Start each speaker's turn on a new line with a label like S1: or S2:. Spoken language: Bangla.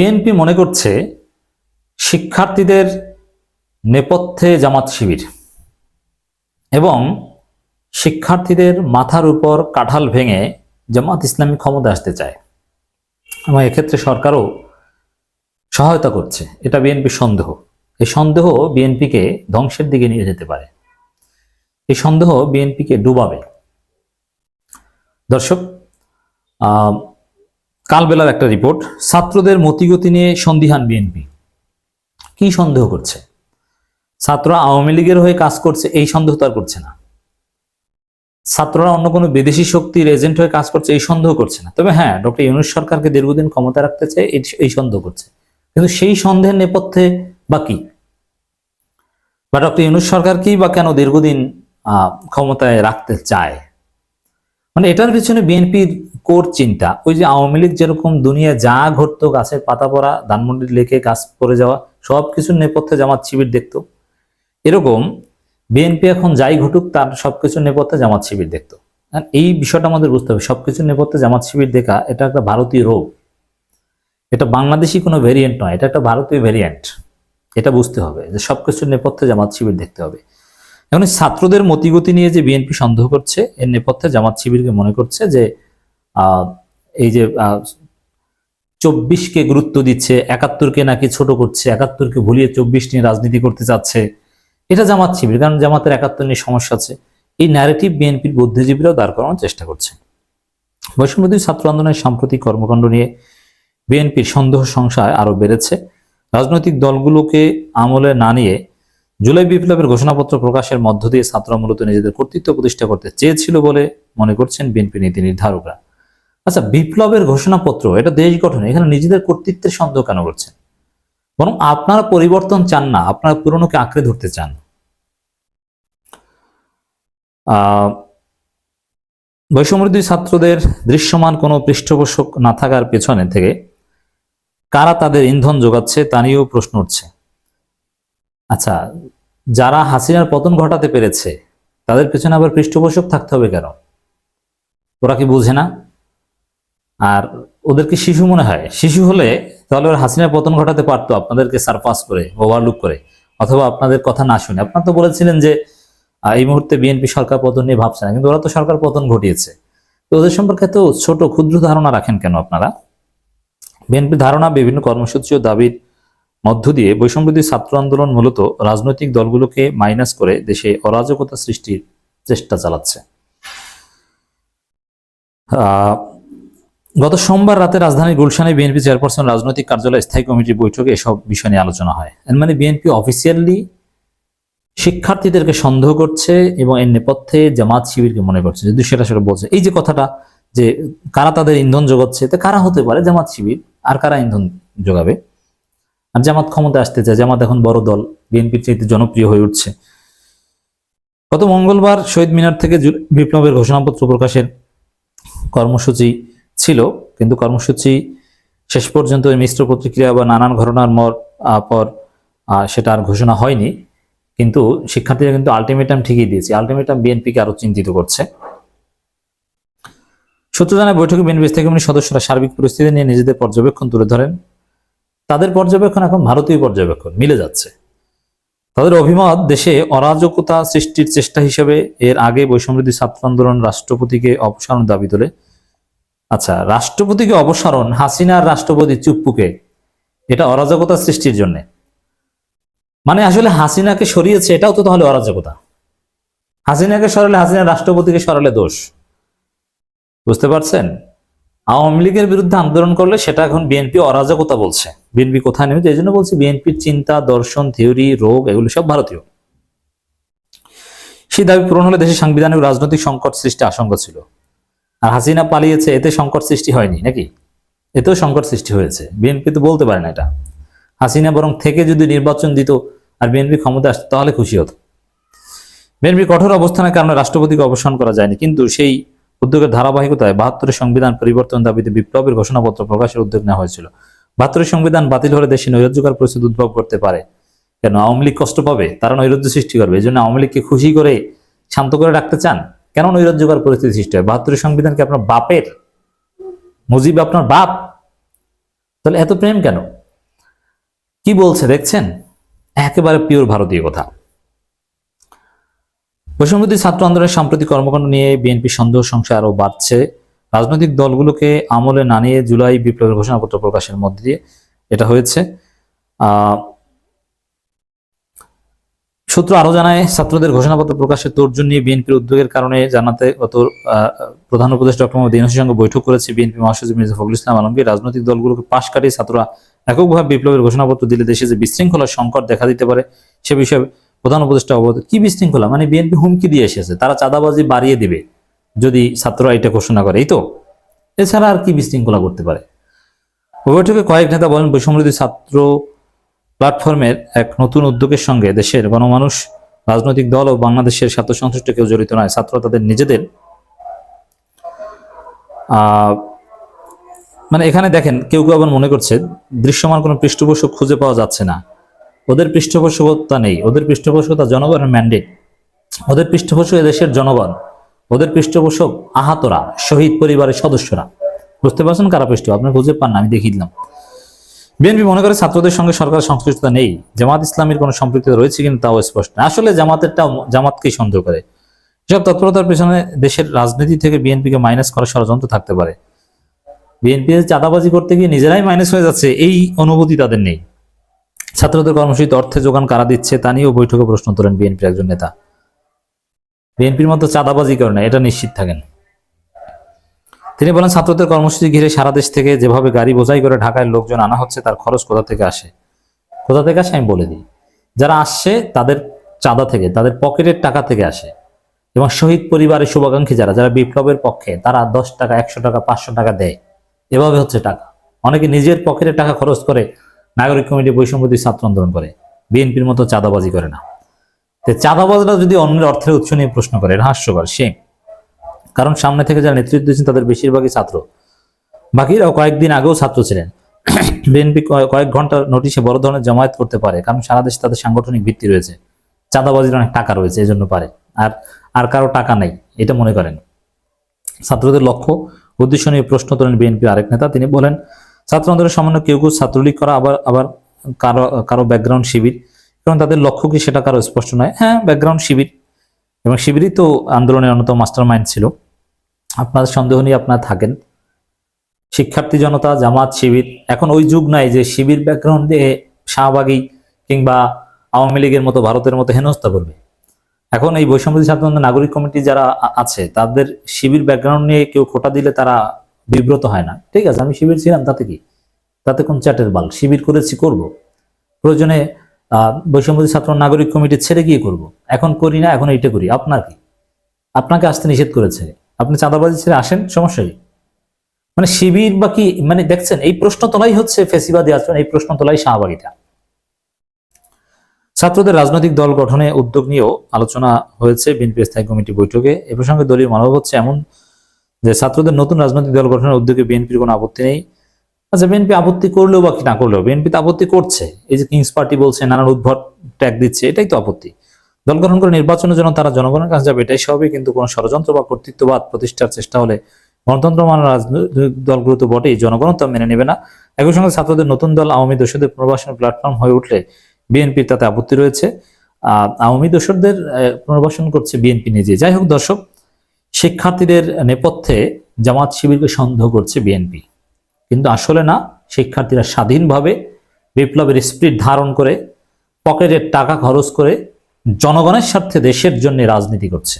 S1: বিএনপি মনে করছে শিক্ষার্থীদের নেপথ্যে জামাত শিবির এবং শিক্ষার্থীদের মাথার উপর কাঁঠাল ভেঙে জামাত ইসলামী ক্ষমতা আসতে চায়। এবং এক্ষেত্রে সরকারও সহায়তা করছে। এটা বিএনপির সন্দেহ। এই সন্দেহ বিএনপিকে ধ্বংসের দিকে নিয়ে যেতে পারে। এই সন্দেহ বিএনপিকে ডুবাবে। দর্শক কালবেলার একটা রিপোর্ট, ছাত্রদের মতিগতি নিয়ে সন্দিহান বিএনপি। কি সন্দেহ করছে? ছাত্ররা আওয়ামী লীগের হয়ে কাজ করছে, এই সন্দেহ তো আর করছে না। ছাত্ররা অন্য কোনো বিদেশি শক্তির এজেন্ট হয়ে কাজ করছে, এই সন্দেহ করছে না। তবে হ্যাঁ ডক্টর ইউনুস সরকারকে দীর্ঘদিন ক্ষমতা রাখতে চায় এই- সন্দেহ করছে। কিন্তু সেই সন্দেহের নেপথ্যে বা কি? বা ডক্টর ইউনুস সরকার কি বা কেন দীর্ঘদিন ক্ষমতায় রাখতে চায়? মানে এটার পিছনে বিএনপির কোর চিন্তা। ওই যে আওয়ামী লীগ যেরকম দুনিয়া যা ঘটতো, গাছের পাতা পড়া, ধানমন্ডির লেকে গাছ পড়ে যাওয়া, সব কিছুর নেপথ্যে জামাত শিবির দেখতো। এরকম বিএনপি এখন যাই ঘটুক, তার সবকিছুর নেপথ্যে জামাত শিবির দেখতো। এই বিষয়টা আমাদের বুঝতে হবে সবকিছুর নেপথ্যে জামাত শিবির দেখা, এটা একটা ভারতীয় রোগ। এটা বাংলাদেশি কোনো ভেরিয়েন্ট নয়, এটা একটা ভারতীয় ভেরিয়েন্ট এটা বুঝতে হবে যে সবকিছুর নেপথ্যে জামাত শিবির দেখতে হবে। এখন ছাত্রদের মতিগতি নিয়ে যে বিএনপি সন্দেহ করছে, এর নেপথ্যে জামাত শিবিরকে মনে করছে যে এই যে চব্বিশকে গুরুত্ব দিচ্ছে, একাত্তরকে নাকি ছোট করছে, একাত্তরকে ভুলিয়ে চব্বিশ নিয়ে রাজনীতি করতে চাচ্ছে, এটা জামাত শিবির, কারণ জামাতের একাত্তর নিয়ে সমস্যা আছে। এই ন্যারেটিভ বিএনপির বুদ্ধিজীবীরাও দাঁড় করানোর চেষ্টা করছে। বৈষম্যদী ছাত্র আন্দোলনের সাম্প্রতিক কর্মকাণ্ড নিয়ে বিএনপির সন্দেহ সংশয় আরও বেড়েছে। রাজনৈতিক দলগুলোকে আমলে না নিয়ে জুলাই বিপ্লবের ঘোষণাপত্র প্রকাশের মধ্য দিয়ে ছাত্ররা মূলত নিজেদের কর্তৃত্ব প্রতিষ্ঠা করতে চেয়েছিল বলে মনে করছেন বিএনপি নীতি নির্ধারকরা। আচ্ছা বিপ্লবের ঘোষণাপত্র, এটা দেশ গঠনে, এখানে নিজেদের কর্তৃত্বের সন্দেহ কেন করছেন? বরং আপনারা পরিবর্তন চান না, আপনারা পুরনোকে আঁকড়ে ধরতে চান। বৈষম্যদী ছাত্রদের দৃশ্যমান কোনো পৃষ্ঠপোষক না থাকার পেছনে থেকে কারা তাদের ইন্ধন যোগাচ্ছে, তা নিয়েও প্রশ্ন উঠছে। আচ্ছা যারা হাসিনার পতন ঘটাতে পেরেছে, তাদের পেছনে আবার পৃষ্ঠপোষক থাকতে হবে কেন? ওরা কি বুঝে না? আর ওদেরকে শিশু মনে হয়, শিশু হলে তাহলে ওরা হাসিনার পতন ঘটাতে পারতো আপনাদেরকে সারপাস করে ওভারলুক করে, অথবা আপনাদের কথা না শুনে। আপনার তো বলেছিলেন যে এই মুহূর্তে বিএনপি সরকার পতন নিয়ে ভাবছে না, কিন্তু ওরা তো সরকার পতন ঘটিয়েছে। তো ওদের সম্পর্কে তো ছোট ক্ষুদ্র ধারণা রাখেন কেন আপনারা? বিএনপি ধারণা, বিভিন্ন কর্মসূচি ও দাবির মধ্য দিয়ে বৈষম্যদী ছাত্র আন্দোলন মূলত রাজনৈতিক দলগুলোকে মাইনাস করে দেশে অরাজকতা সৃষ্টির চেষ্টা চালাচ্ছে। গত সোমবার রাতে রাজধানীর গুলশানে বিএনপি চেয়ারপারসন রাজনৈতিক কার্যালয় স্থায়ী কমিটির বৈঠকে এসব বিষয় নিয়ে আলোচনা হয়। মানে বিএনপি অফিসিয়ালি শিক্ষার্থীদেরকে সন্দেহ করছে এবং এর নেপথ্যে জামাত শিবিরকে মনে করছে। যদি সেটা সেটা বলছে। এই যে কথাটা যে কারা তাদের ইন্ধন যোগাচ্ছে, তো কারা হতে পারে? জামাত শিবির। আর কারা ইন্ধন যোগাবে? আর জামাত ক্ষমতা আসতে চায়। জামাত এখন বড় দল। বিএনপির চাইতে জনপ্রিয় হয়ে উঠছে। গত মঙ্গলবার শহীদ মিনার থেকে বিপ্লবের ঘোষণাপত্র প্রকাশের কর্মসূচি ছিল, কিন্তু কর্মসূচি শেষ পর্যন্ত মিশ্র প্রতিক্রিয়া বা নানান ঘটনার মর পর সেটা আর ঘোষণা হয়নি। কিন্তু শিক্ষার্থীরা কিন্তু আলটিমেটাম ঠিকই দিয়েছে। আলটিমেটাম বিএনপিকে আরও চিন্তিত করছে। সূত্র জানায়, বৈঠকে বিএনপি স্থায়ী সদস্যরা সার্বিক পরিস্থিতি নিয়ে নিজেদের পর্যবেক্ষণ তুলে ধরেন। তাদের পর্যবেক্ষণ এখন ভারতীয় পর্যবেক্ষণ, মিলে যাচ্ছে। তাদের অভিমত, দেশে অরাজকতা সৃষ্টির চেষ্টা হিসেবে এর আগে বৈষম্যদী ছাত্র আন্দোলন রাষ্ট্রপতিকে অপসারণ দাবি তোলে। আচ্ছা রাষ্ট্রপতিকে অপসারণ, হাসিনার রাষ্ট্রপতি চুপ্পুকে। এটা অরাজকতা সৃষ্টির জন্য। মানে আসলে হাসিনাকে সরিয়েছে, এটাও তো তাহলে অরাজকতা। হাসিনাকে সরালে হাসিনা রাষ্ট্রপতিকে সরালে দোষ। বুঝতে পারছেন? আওয়ামী লীগের বিরুদ্ধে আন্দোলন করলে সেটা এখন বিএনপি অরাজকতা বলছে। বিএনপি কোথায় নেমেছে? এই জন্য বলছি বিএনপির চিন্তা, দর্শন, থিওরি, রোগ, এগুলো সব ভারতীয়। সেই দাবি পূরণ হলে দেশে সাংবিধানিক রাজনৈতিক সংকট সৃষ্টি আশঙ্কা ছিল। আর হাসিনা পালিয়েছে, এতে সংকট সৃষ্টি হয়নি, নাকি? এতেও সংকট সৃষ্টি হয়েছে। বিএনপি তো বলতে পারে না এটা। হাসিনা বরং থেকে যদি নির্বাচন দিত আর বিএনপি ক্ষমতা আসতো, তাহলে খুশি হতো। বিএনপি কঠোর অবস্থানের কারণে রাষ্ট্রপতিকে অবসান করা যায়নি, কিন্তু সেই উদ্যোগের ধারাবাহিকতায় বাহাত্তরের সংবিধান পরিবর্তন দাবিতে বিপ্লবের ঘোষণাপত্র প্রকাশের উদ্যোগ নেওয়া হয়েছিল। বাহাত্তরের সংবিধান বাতিল হলে দেশে নৈরাজ্যকর পরিস্থিতি উদ্ভব করতে পারে। কেন? আওয়ামী লীগ কষ্ট পাবে? তারা নৈরাজ্য সৃষ্টি করবে। এই জন্য আওয়ামী লীগকে খুশি করে শান্ত করে রাখতে চান? কেন নৈরাজ্যকর পরিস্থিতি সৃষ্টি হয়? বাহাত্তরের সংবিধান কি আপনার বাপের? মুজিব আপনার বাপ? তাহলে এত প্রেম কেন? কি বলছে, দেখছেন? একেবারে পিওর ভারতীয় কথা। বৈষম্যবিরোধী ছাত্র আন্দোলনের সাম্প্রতিক কর্মকাণ্ড নিয়ে বিএনপি সন্দেহ, সংশয় আরও বাড়ছে। রাজনৈতিক দলগুলোকে আমলে না নিয়ে জুলাই বিপ্লবের ঘোষণাপত্র প্রকাশের মধ্যে দিয়ে এটা হয়েছে। সূত্র আরও জানায়, ছাত্রদের ঘোষণাপত্র প্রকাশের তোর্জন নিয়ে বিএনপির উদ্যোগের কারণে জানাতে গত প্রধান উপদেষ্টা ডক্টর মোহাম্মদ ইউনূসের সঙ্গে বৈঠক করেছে বিএনপি মহাসচিব মির্জা ফখরুল ইসলাম আলমগীর। রাজনৈতিক দলগুলোকে পাশ কাটিয়ে ছাত্ররা এককভাবে বিপ্লবের ঘোষণাপত্র দিলে দেশে যে বিশৃঙ্খলার সংকট দেখা দিতে পারে, সে বিষয়ে প্রধান উপদেষ্টা অবগত। কি বিশৃঙ্খলা? মানে বিএনপি হুমকি দিয়ে এসেছে, তারা চাঁদাবাজি বাড়িয়ে দিবে যদি ছাত্ররা এটা ঘোষণা করে, এই তো? এছাড়া আর কি বিশৃঙ্খলা করতে পারে? বৈঠকে কয়েক নেতা বলেন, বৈষম্যবিরোধী ছাত্র প্ল্যাটফর্মের এক নতুন উদ্যোগের সঙ্গে দেশের গণমানুষ, রাজনৈতিক দল ও বাংলাদেশের স্বার্থ সংশ্লিষ্ট কেউ জড়িত নয়। ছাত্র তাদের নিজেদের মানে এখানে দেখেন, কেউ কেউ আবার মনে করছে, দৃশ্যমান কোনো পৃষ্ঠপোষক খুঁজে পাওয়া যাচ্ছে না। ওদের পৃষ্ঠপোষকতা নেই। ওদের পৃষ্ঠপোষকতা জনগণের ম্যান্ডেট ওদের পৃষ্ঠপোষক দেশের জনগণ। ওদের পৃষ্ঠপোষক আহতরা, শহীদ পরিবারের সদস্যরা। বুঝতে পারছেন কারা পৃষ্ঠ আপনি খুঁজে পান না, আমি দেখিয়ে দিলাম। বিএনপি মনে করে ছাত্রদের সঙ্গে সরকার সংশ্লিষ্টতা নেই। জামাত ইসলামের কোনো সম্পৃক্ততা রয়েছে কিন্তু তাও স্পষ্ট না। আসলে জামাতেরটা জামাতকেই সন্দেহ করে। এসব তৎপরতার পেছনে দেশের রাজনীতি থেকে বিএনপিকে মাইনাস করার ষড়যন্ত্র থাকতে পারে। বিএনপি চাঁদাবাজি করতে গিয়ে নিজেরাই মাইনাস হয়ে যাচ্ছে, এই অনুভূতি তাদের নেই। ছাত্রদের কর্মসূচিতে অর্থে যোগান কারা দিচ্ছে তা নিয়েও বৈঠকে প্রশ্ন তোলেন বিএনপির একজন নেতা। বিএনপির মতো চাঁদাবাজি করে না, এটা নিশ্চিত থাকেন। তিনি বলেন, ছাত্রদের কর্মসূচি ঘিরে সারা দেশ থেকে যেভাবে গাড়ি বোঝাই করে ঢাকায় লোকজন আনা হচ্ছে, তার খরচ কোথা থেকে আসে? কোথা থেকে আসে আমি বলে দিই। যারা আসছে, তাদের চাঁদা থেকে, তাদের পকেটের টাকা থেকে আসে। এবং শহীদ পরিবারের শুভাকাঙ্ক্ষী যারা যারা বিপ্লবের পক্ষে, তারা দশ টাকা, একশো টাকা, পাঁচশো টাকা দেয়। এভাবে হচ্ছে টাকা। অনেকে নিজের পকেটের টাকা খরচ করে নাগরিক কমিটি বৈষম্যদী ছাত্র আন্দোলন করে। বিএনপির মতো চাঁদাবাজি করে না। তো চাঁদাবাজরা যদি অন্যের অর্থের উৎস নিয়ে প্রশ্ন করে হাস্যকর সে কারণ সামনে থেকে যারা নেতৃত্ব দিচ্ছেন তাদের বেশিরভাগই ছাত্র। বাকিরাও কয়েকদিন আগেও ছাত্র ছিলেন। বিএনপি কয়েক ঘণ্টার নোটিশে বড় ধরনের জমায়েত করতে পারে, কারণ সারা দেশে তাদের সাংগঠনিক ভিত্তি রয়েছে। চাঁদাবাজির অনেক টাকা রয়েছে, এই জন্য পারে। আর আর কারও টাকা নেই, এটা মনে করেন। ছাত্রদের লক্ষ্য, উদ্দেশ্য নিয়ে প্রশ্ন তোলেন বিএনপি আরেক নেতা। তিনি বলেন ছাত্র আন্দোলনের সামান্য কেউ কেউ ছাত্রলীগ করা আবার আবার কারও কারও ব্যাকগ্রাউন্ড শিবির এবং তাদের লক্ষ্য কি সেটা কারও স্পষ্ট নয়। হ্যাঁ ব্যাকগ্রাউন্ড শিবির। এবং শিবিরই তো আন্দোলনের অন্যতম মাস্টার মাইন্ড ছিল। আপনাদের সন্দেহ নিয়ে আপনারা থাকেন। শিক্ষার্থী জনতা, জামাত, শিবির, এখন ওই যুগ নাই যে শিবির ব্যাকগ্রাউন্ড শাহবাগী কিংবা আওয়ামী লীগের মতো ভারতের মতো হেনস্থা করবে। এখন এই বৈষম্যদী ছাত্র নাগরিক কমিটি যারা আছে, তাদের শিবির ব্যাকগ্রাউন্ড নিয়ে কেউ খোটা দিলে তারা বিব্রত হয় না। ঠিক আছে, আমি শিবির ছিলাম তাতে কি? তাতে কোন চ্যাটের বাল? শিবির করেছি, করব। প্রয়োজনে বৈষম্যদী ছাত্র নাগরিক কমিটি ছেড়ে গিয়ে করব। এখন করি না, এখন এইটা করি। আপনার কি? আপনাকে আসতে নিষেধ করেছে। আপনি চাঁদাবাজি ছেড়ে আসেন, সমস্যা কি? মানে শিবির বা কি? মানে দেখছেন, এই প্রশ্ন তোলাই হচ্ছে ফেসিবাদী আচরণ, এই প্রশ্ন তোলাই শাহবাগিটা ছাত্রদের রাজনৈতিক দল গঠনে উদ্যোগ নিয়েও আলোচনা হয়েছে বিএনপি স্থায়ী কমিটি বৈঠকে। এ প্রসঙ্গে দলীয় মনোভাব হচ্ছে এমন যে, ছাত্রদের নতুন রাজনৈতিক দল গঠনের উদ্যোগে বিএনপির কোনো আপত্তি নেই। আচ্ছা বিএনপি আপত্তি করলেও বা কি না করলেও বিএনপি তো আপত্তি করছে। এই যে কিংস পার্টি বলছে নানান উদ্ভট ট্যাগ দিচ্ছে এটাই তো আপত্তি। দল গঠন করে নির্বাচনের জন্য তারা জনগণের কাছে যাবে এটাই সবই কিন্তু কোনো ষড়যন্ত্র বা কর্তৃত্ববাদ প্রতিষ্ঠার চেষ্টা হলে গণতন্ত্র মানা রাজনৈতিক দলগুলো তো বটেই জনগণ তো মেনে নেবে না। একই সঙ্গে ছাত্রদের নতুন দল আওয়ামী দোষদের পুনর্বাসনের প্ল্যাটফর্ম হয়ে উঠলে বিএনপির তাতে আপত্তি রয়েছে। আওয়ামী দোষরদের আহ, পুনর্বাসন করছে বিএনপি নিজে। যাই হোক দর্শক শিক্ষার্থীদের নেপথ্যে জামাত শিবিরকে সন্দেহ করছে বিএনপি কিন্তু আসলে না, শিক্ষার্থীরা স্বাধীনভাবে বিপ্লবের স্পিরিট ধারণ করে, পকেটের টাকা খরচ করে জনগণের স্বার্থে দেশের জন্য রাজনীতি করছে।